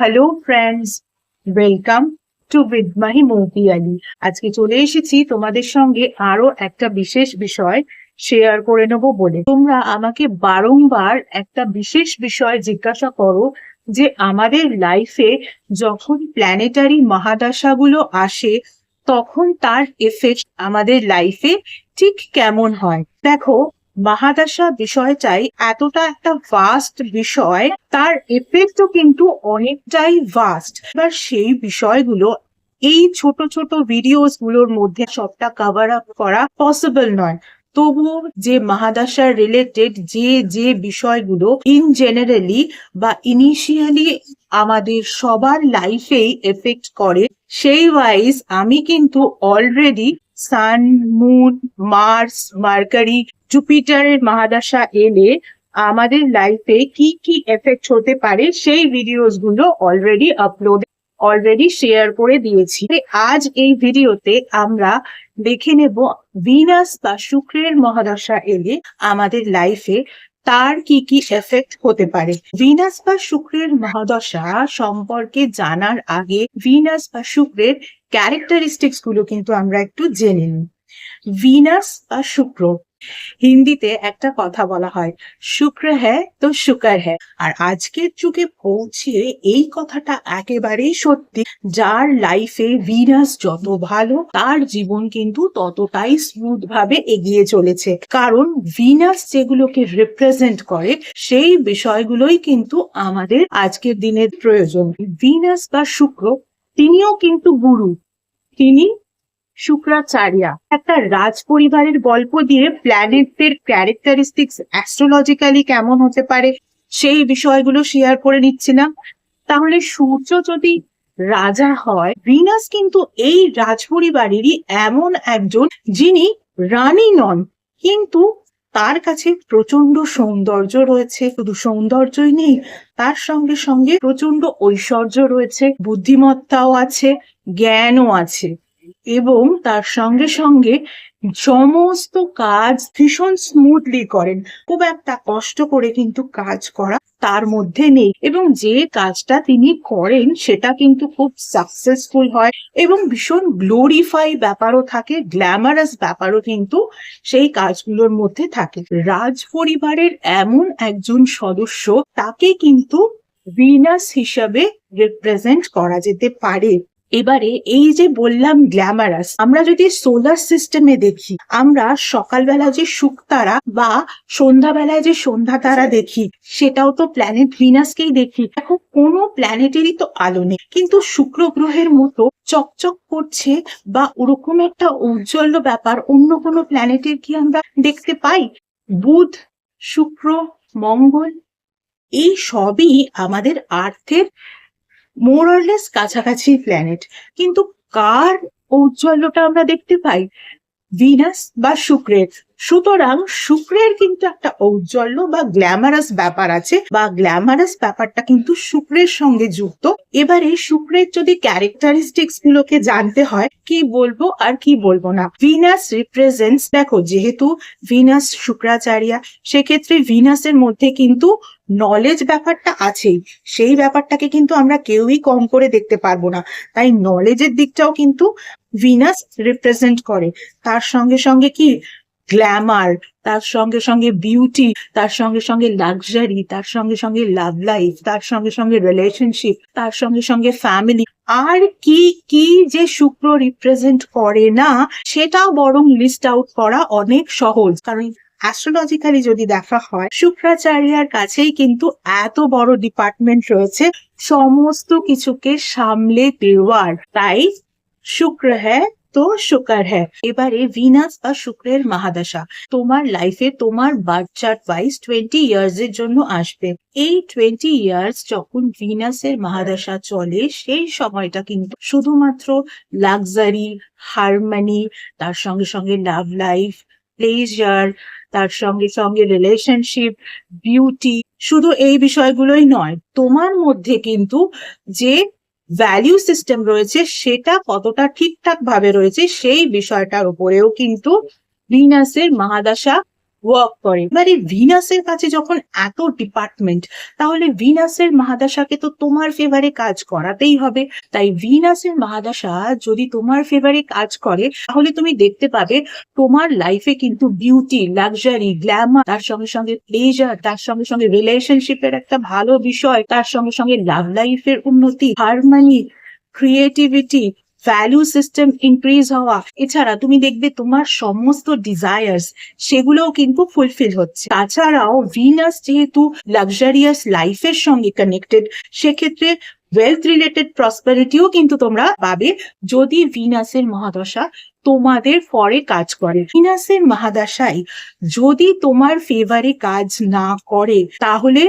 Hello friends welcome to Bidmahi Mouti Ali আজকে চলে এসেছি তোমাদের সঙ্গে আরও একটা বিশেষ বিষয় শেয়ার করে নেব বলে। তোমরা আমাকে বারংবার একটা বিশেষ বিষয় জিজ্ঞাসা করো যে, আমাদের লাইফে যখন প্ল্যানেটারি মহাদশাগুলো আসে, তখন তার এফেক্ট আমাদের লাইফে ঠিক কেমন হয়? দেখো মহাদশা বিষয়টাই এতটা একটা ভাস্ট বিষয়, তার এফেক্টও কিন্তু অনেকটাই ভাস্ট এবার সেই বিষয়গুলো, এই ছোট ছোট ভিডিওসগুলোর মধ্যে সবটা কভার আপ করা পসিবল নয়। তবুও যে মহাদশার রিলেটেড যে যে বিষয়গুলো ইন জেনারেলি বা ইনিশিয়ালি আমাদের সবার লাইফেই এফেক্ট করে, সেই ওয়াইজ আমি কিন্তু already sun moon Mars Mercury জুপিটারের মহাদশা এলে আমাদের লাইফে কি কি এফেক্ট হতে পারে সেই ভিডিওসগুলো অলরেডি আপলোড অলরেডি শেয়ার করে দিয়েছি। আজ এই ভিডিওতে আমরা দেখে নেব ভিনাস বা শুক্রের মহাদশা এলে আমাদের লাইফে তার কি কি এফেক্ট হতে পারে। ভিনাস বা শুক্রের মহাদশা সম্পর্কে জানার আগে ভিনাস বা শুক্রের ক্যারেক্টারিস্টিক্সগুলো কিন্তু আমরা একটু জেনে নিই। ভিনাস বা শুক্র। হিন্দিতে একটা কথা বলা হয়, শুক্র হ্যাঁ তো শুকার হ্যাঁ। আর আজকের যুগে পৌঁছে এই কথাটা একেবারেই সত্যি, যার লাইফে ভিনাস যত ভালো, তার জীবন কিন্তু ততটাই স্মুথ ভাবে এগিয়ে চলেছে। কারণ ভিনাস যেগুলোকে রিপ্রেজেন্ট করে, সেই বিষয়গুলোই কিন্তু আমাদের আজকের দিনের প্রয়োজন। ভিনাস বা শুক্র তিনিও কিন্তু গুরু। তিনি শুক্রাচার্যা। একটা রাজ পরিবারের গল্প দিয়ে প্ল্যানেটদের ক্যারেক্টারিস্টিক্স অ্যাস্ট্রোলজিক্যালি কেমন হতে পারে, সেই বিষয়গুলো শেয়ার করে নিচ্ছিলাম তাহলে সূর্য যদি রাজা হয় ভিনাস কিন্তু এই রাজ পরিবারেরই এমন একজন যিনি রানী নন। কিন্তু তার কাছে প্রচণ্ড সৌন্দর্য রয়েছে। শুধু সৌন্দর্যই নেই, তার সঙ্গে সঙ্গে প্রচণ্ড ঐশ্বর্য রয়েছে, বুদ্ধিমত্তাও আছে, জ্ঞানও আছে এবং তার সঙ্গে সঙ্গে সমস্ত কাজ ভীষণ স্মুথলি করেন। খুব একটা কষ্ট করে কিন্তু কাজ করা তার মধ্যে নেই। এবং যে কাজটা তিনি করেন, সেটা কিন্তু খুব সাকসেসফুল হয় এবং ভীষণ গ্লোরিফাই ব্যাপারও থাকে গ্ল্যামারাস ব্যাপারও কিন্তু সেই কাজগুলোর মধ্যে থাকে। রাজ পরিবারের এমন একজন সদস্য, তাকে কিন্তু ভিনাস হিসাবে রিপ্রেজেন্ট করা যেতে পারে। এবারে এই যে বললাম গ্ল্যামারাস আমরা যদি সোলার সিস্টেমে দেখি, আমরা সকালবেলা যে শুকতারা বা সন্ধ্যাবেলায় যে সন্ধ্যা তারা দেখি, সেটাও তো প্ল্যানেট ভিনাসকেই দেখি। এখন কোনো প্ল্যানেটেরই তো আলো নেই। কিন্তু শুক্র গ্রহের মতো চকচক করছে বা ওরকম একটা ঔজ্জ্বল্য ব্যাপার, অন্য কোনো প্ল্যানেটের কি আমরা দেখতে পাই? বুধ, শুক্র, মঙ্গল, এই সবই আমাদের আর্থের মোরলেস কাছাকাছি প্ল্যানেট কিন্তু কার ঔজ্জ্বল্যটা আমরা দেখতে পাই? ভিনাস বা শুক্রের। সুতরাং শুক্রের কিন্তু একটা ঔজ্জ্বল্য বা গ্ল্যামারাস ব্যাপার আছে বা গ্ল্যামারাস ব্যাপারটা কিন্তু শুক্রের সঙ্গে যুক্ত। এবারে শুক্রের যদি ক্যারেক্টারিস্টিক্স গুলোকে জানতে হয়, কি বলব আর কি বলব না। ভিনাস রিপ্রেজেন্টস দেখো যেহেতু ভিনাস শুক্রাচার্যা, সেক্ষেত্রে ভিনাসের মধ্যে কিন্তু নলেজ ব্যাপারটা আছেই। সেই ব্যাপারটাকে কিন্তু আমরা কেউই কম করে দেখতে পারব না। তাই নলেজের দিকটাও কিন্তু ভিনাস রিপ্রেজেন্ট করে। তার সঙ্গে সঙ্গে কি? গ্ল্যামার তার সঙ্গে সঙ্গে বিউটি তার সঙ্গে সঙ্গে লাক্সারি তার সঙ্গে সঙ্গে লাভ লাইফ তার সঙ্গে সঙ্গে রিলেশনশিপ তার সঙ্গে সঙ্গে ফ্যামিলি আর কি কি যে শুক্র রিপ্রেজেন্ট করে না, সেটাও বরং লিস্ট আউট করা অনেক সহজ। কারণ অ্যাস্ট্রোলজিক্যালি যদি দেখা হয়, শুক্রাচার্যার কাছেই কিন্তু এত বড় ডিপার্টমেন্ট রয়েছে, সমস্ত কিছুকে সামলে দেওয়ার। তাই শুক্র হ্যাঁ তো শুকার হ্যাঁ। এবারে ভিনাস বা শুক্রের মহাদশা, তোমার লাইফে তোমার birth chart wise twenty years এর জন্য আসবে। এই টোয়েন্টি ইয়ার্স যখন ভিনাসের মহাদশা চলে, সেই সময়টা কিন্তু শুধুমাত্র লাক্সারি হারমানি তার সঙ্গে সঙ্গে লাভ লাইফ প্লেজার তার সঙ্গে সঙ্গে রিলেশনশিপ বিউটি শুধু এই বিষয়গুলোই নয়, তোমার মধ্যে কিন্তু যে ভ্যালিউ সিস্টেম রয়েছে সেটা কতটা ঠিকঠাক ভাবে রয়েছে সেই বিষয়টার উপরেও কিন্তু ভিনাসের মহাদশা ওয়ার্ক করে। এবারে ভিনাসের কাছে যখন এত ডিপার্টমেন্ট তাহলে ভিনাসের মহাদশাকে তো তোমার ফেভারে কাজ করাতেই হবে। তাই ভিনাসের মহাদশা যদি তোমার ফেভারে কাজ করে, তাহলে তুমি দেখতে পাবে তোমার লাইফে কিন্তু বিউটি লাক্সারি গ্ল্যামার তার সঙ্গে সঙ্গে প্লেজার তার সঙ্গে সঙ্গে রিলেশনশিপের একটা ভালো বিষয়, তার সঙ্গে সঙ্গে লাভ লাইফের উন্নতি harmony creativity value system increase হওয়া। এছাড়া তুমি দেখবে তোমার সমস্ত ডিজায়ার্স সেগুলোও কিন্তু ফুলফিল হচ্ছে। তাছাড়াও ভিনাস যেহেতু লাক্সারিয়াস লাইফের সঙ্গে কানেক্টেড সেক্ষেত্রে ওয়েলথ রিলেটেড প্রসপারিটিও কিন্তু তোমরা পাবে যদি ভিনাসের মহাদশা তোমাদের ফরে কাজ করে। ভিনাসের মহাদশায় যদি তোমার ফেভারে কাজ না করে, তাহলে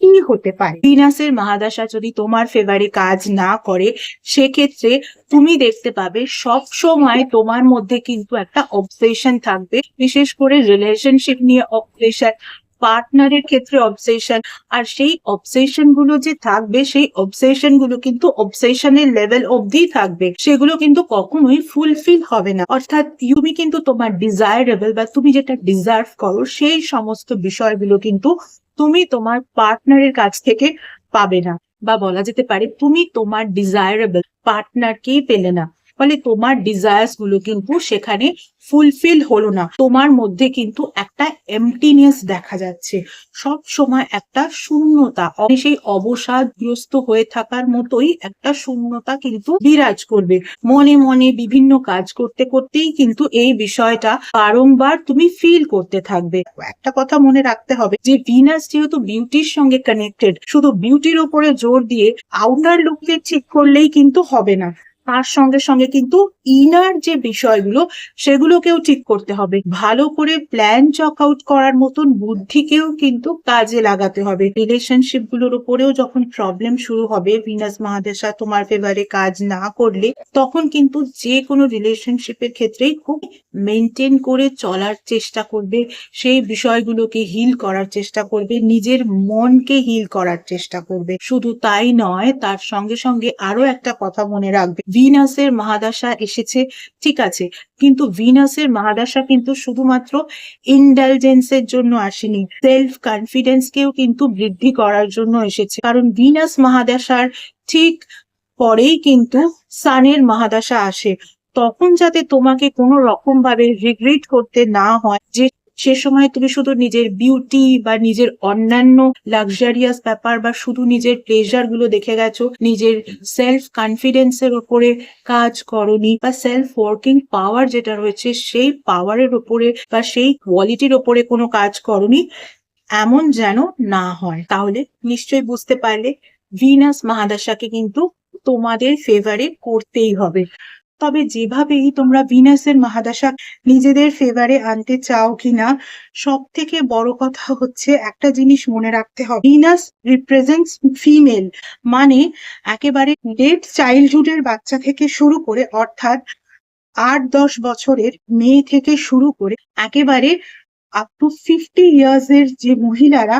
কি হতে পারে? ভিনাসের মহাদশা যদি তোমার ফেভারে কাজ না করে, সেক্ষেত্রে তুমি দেখতে পাবে সব সময় তোমার মধ্যে কিন্তু একটা অবসেশন থাকবে। বিশেষ করে রিলেশনশিপ নিয়ে অবসেশন পার্টনারের ক্ষেত্রে অবসেশন আর সেই অবসেশনগুলো যে থাকবে, সেই অবসেশনগুলো কিন্তু অবসেশনের লেভেল অবধি থাকবে। সেগুলো কিন্তু কখনোই ফুলফিল হবে না। অর্থাৎ তুমি কিন্তু তোমার ডিজায়ারেবল বা তুমি যেটা ডিজার্ভ করো, সেই সমস্ত বিষয়গুলো কিন্তু তুমি তোমার পার্টনারের কাছ থেকে পাবে না। বা বলা যেতে পারে, তুমি তোমার ডিজায়ারেবল পার্টনারকেই পেলে না। ফলে তোমার ডিজায়ার্সগুলো কিন্তু সেখানে ফুলফিল হলো না। তোমার মধ্যে কিন্তু একটা এমটিনেস দেখা যাচ্ছে। সব সময় একটা শূন্যতা সেই অবসাদগ্রস্ত হয়ে থাকার মতোই একটা শূন্যতা কিন্তু বিরাজ করবে। মনে মনে বিভিন্ন কাজ করতে করতেই কিন্তু এই বিষয়টা বারংবার তুমি ফিল করতে থাকবে। একটা কথা মনে রাখতে হবে যে ভিনাস যেহেতু বিউটির সঙ্গে কানেক্টেড শুধু বিউটির উপরে জোর দিয়ে আউটার লুককে ঠিক করলেই কিন্তু হবে না। তার সঙ্গে সঙ্গে কিন্তু ইনার যে বিষয়গুলো, সেগুলোকেও ঠিক করতে হবে। ভালো করে প্ল্যান চক আউট করার মতন বুদ্ধিকেও কিন্তু কাজে লাগাতে হবে। রিলেশনশিপগুলোর উপরেও যখন প্রবলেম শুরু হবে ভিনাস মহাদেশা, তোমার ফেভারে কাজ না করলে, তখন কিন্তু যে কোনো রিলেশনশিপের ক্ষেত্রেই খুব মেনটেন করে চলার চেষ্টা করবে। সেই বিষয়গুলোকে হিল করার চেষ্টা করবে। নিজের মনকে হিল করার চেষ্টা করবে। শুধু তাই নয়, তার সঙ্গে সঙ্গে আরও একটা কথা মনে রাখবে। ভিনাসের মহাদশা এসেছে, ঠিক আছে, কিন্তু ভিনাসের মহাদশা কিন্তু শুধুমাত্র ইন্ডালজেন্সের জন্য আসেনি সেলফ কনফিডেন্সকেও কিন্তু বৃদ্ধি করার জন্য এসেছে, কারণ ভিনাস মহাদশার ঠিক পরেই কিন্তু সানের মহাদশা আসে, তখন যাতে তোমাকে কোনো রকম ভাবে রিগ্রেট করতে না হয় যে সে সময় তুমি শুধু নিজের বিউটি বা নিজের অন্যান্য লাক্সারিয়াস ব্যাপার বা শুধু নিজের প্লেজারগুলো দেখে গেছো, নিজের সেলফ কনফিডেন্সের ওপরে কাজ করনি বা সেলফ ওয়ার্কিং পাওয়ার যেটা রয়েছে সেই পাওয়ারের ওপরে বা সেই কোয়ালিটির ওপরে কোনো কাজ করনি, এমন যেন না হয়। তাহলে নিশ্চয়ই বুঝতে পারলে ভিনাস মহাদশাকে কিন্তু তোমাদের ফেভারে করতেই হবে। তবে যেভাবেই তোমরা ভিনাসের মহাদশা নিজেদের ফেভারে আনতে চাও কিনা সব থেকে বড় কথা হচ্ছে একটা জিনিস মনে রাখতে হবে। ভিনাস রিপ্রেজেন্টস ফিমেল মানে একেবারে লেট চাইল্ডহুডের বাচ্চা থেকে শুরু করে, অর্থাৎ আট দশ বছরের মেয়ে থেকে শুরু করে, একেবারে আপ টু ফিফটি ইয়ার্স এর যে মহিলারা,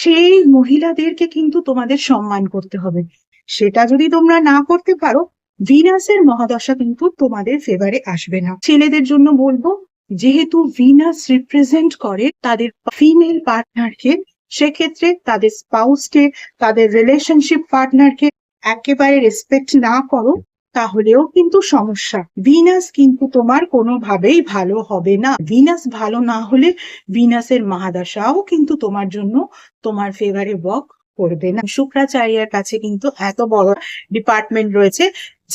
সেই মহিলাদেরকে কিন্তু তোমাদের সম্মান করতে হবে। সেটা যদি তোমরা না করতে পারো ভিনাসের মহাদশা কিন্তু তোমাদের ফেভারে আসবে না। ছেলেদের জন্য বলব, যেহেতু ভিনাস রিপ্রেজেন্ট করে তাদের ফিমেল পার্টনারকে সেক্ষেত্রে তাদের স্পাউসকে তাদের রিলেশনশিপ পার্টনারকে একেবারে রেসপেক্ট না করো, তাহলেও কিন্তু সমস্যা। ভিনাস কিন্তু তোমার কোনোভাবেই ভালো হবে না। ভিনাস ভালো না হলে ভিনাসের মহাদশাও কিন্তু তোমার জন্য তোমার ফেভারে ওয়ার্ক করবে না। শুক্রাচার্যের কাছে কিন্তু এত বড় ডিপার্টমেন্ট রয়েছে,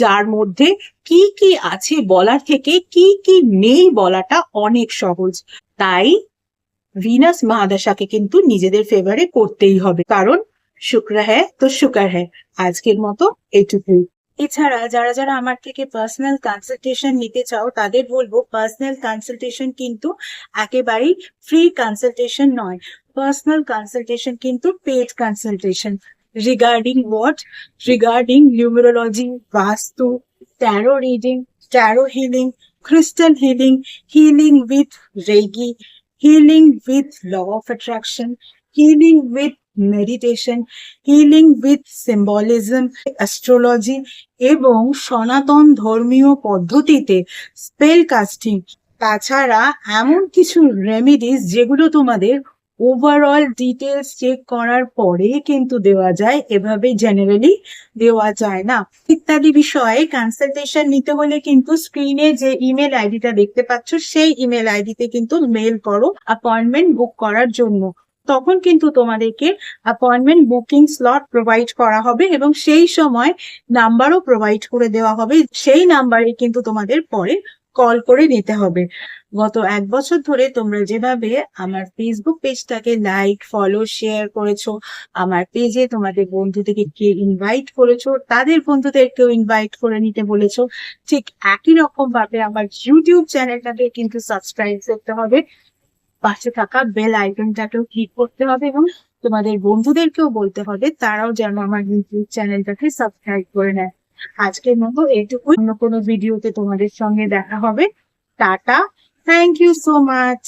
যার মধ্যে কি কি আছে বলার থেকে কি কি নেই বলাটা অনেক সহজ। তাই ভিনাস মহাদশাকে কিন্তু নিজেদের ফেভারে করতেই হবে, কারণ শুক্র হ্যাঁ তো শুকার হ্যাঁ আজকের মতো এইটুকুই এছাড়া যারা যারা আমার থেকে পার্সোনাল কনসালটেশন নিতে চাও, তাদের বলব পার্সোনাল কনসালটেশন কিন্তু একেবারেই ফ্রি কনসালটেশন নয়। পার্সোনাল কনসালটেশন কিন্তু paid consultation regarding what regarding numerology vastu tarot reading tarot healing crystal healing, healing with Reiki, healing with law of attraction, healing with meditation, healing with symbolism, astrology এবং সনাতন ধর্মীয় পদ্ধতিতে spell casting তাছাড়া এমন কিছু remedies যেগুলো তোমাদের overall details check করার পরে কিন্তু দেওয়া যায়, এভাবে জেনারেলি দেওয়া যায় না। ইত্যাদি বিষয়ে কনসালটেশন নিতে হলে কিন্তু স্ক্রিনে যে ইমেল আইডিটা দেখতে পাচ্ছ, সেই ইমেল আইডিতে কিন্তু মেল করো অ্যাপয়েন্টমেন্ট বুক করার জন্য। তখন কিন্তু তোমাদেরকে অ্যাপয়েন্টমেন্ট বুকিং স্লট প্রোভাইড করা হবে এবং সেই সময় নাম্বারও প্রোভাইড করে দেওয়া হবে। সেই নাম্বারে কিন্তু তোমাদের পরে কল করে নিতে হবে। গত এক বছর ধরে তোমরা যেভাবে আমার ফেসবুক পেজটাকে লাইক ফলো শেয়ার করেছ, আমার পেজে তোমাদের বন্ধুদেরকে কে ইনভাইট করেছ, তাদের বন্ধুদেরকেও ইনভাইট করে নিতে বলেছ, ঠিক একই রকম ভাবে আমার ইউটিউব চ্যানেলটাকে কিন্তু সাবস্ক্রাইব করতে হবে। পাশে থাকা বেল আইকনটাকেও ক্লিক করতে হবে এবং তোমাদের বন্ধুদেরকেও বলতে হবে, তারাও যেন আমার ইউটিউব চ্যানেলটাকে সাবস্ক্রাইব করে নেয়। আজকের মতো এটুকু অন্য কোনো ভিডিওতে তোমাদের সঙ্গে দেখা হবে। Tata. Thank you so much